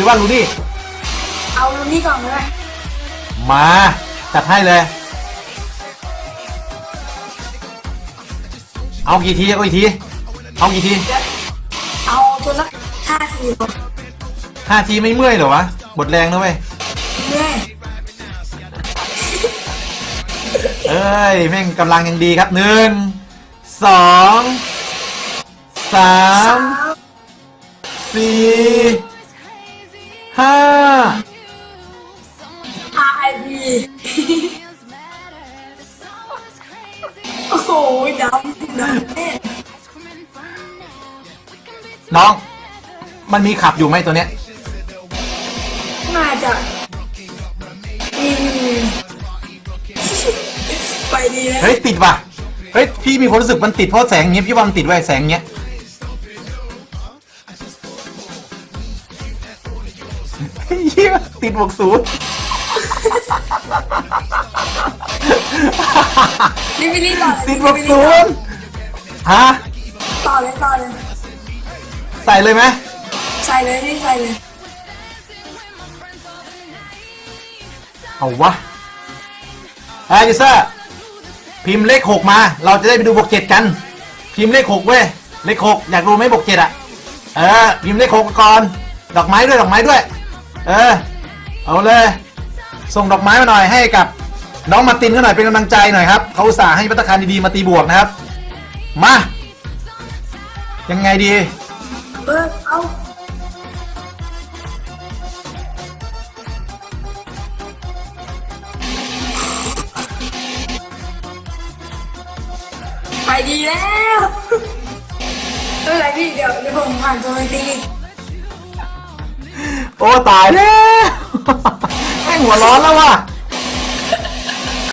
รือว่าลูนี่เอาลูนี่ก่อนเลยมาจัดให้เลย เอากี่ทีเอากี่ที เอากี่ทีเอาตัวละห้าทีก่อนห้าทีไม่เมื่อยเหรอวะหมดแรงนะเว้ยเมื่อยเอ้ยแม่งกำลังยังดีครับหนึ่งสองสาสามมสี่ ห้าอาไอบีโอ้โหดำดำแน่น้อง มันมีขับอยู่ไหมตัวเนี้ย น่าจะอืมไปดีแล้วเฮ้ยติดว่ะ เฮ้ยพี่มีความรู้สึกมันติดเพราะแสงเงี้ยพี่ว่ามันติดไว้ยแสงเงี้ย เหี้ยติดบวกศูนย์นี่ไปนี่ต่อติดบวกศูนย์ฮะต่อเลยต่อเลยใส่เลยไหมใส่เลยนี่ใส่เลย เอาวะไอ้ยูเซอร์พิมพ์เลขหกมา เราจะได้ไปดูบวกเจ็ดกัน พิมพ์เลขหกเว้ยเลขหกอยากรู้ไหมบวกเจ็ดอะเออพิมพ์เลขหกก่อน ดอกไม้ด้วยดอกไม้ด้วย เออ เอาเลย ส่งดอกไม้มาหน่อยให้กับ น้องมาตินเขาหน่อยเป็นกำลังใจหน่อยครับเขาสาให้พัตตาคารดีๆมาตีบวกนะครับ มา ยังไงดี เออเอาไปดีแล้ว เอออะไรพี่เดี๋ยวเดี๋ยวผมผ่านตัวไปตี โอ้ตายแล้วแม่งหัวร้อนแล้วว่ะ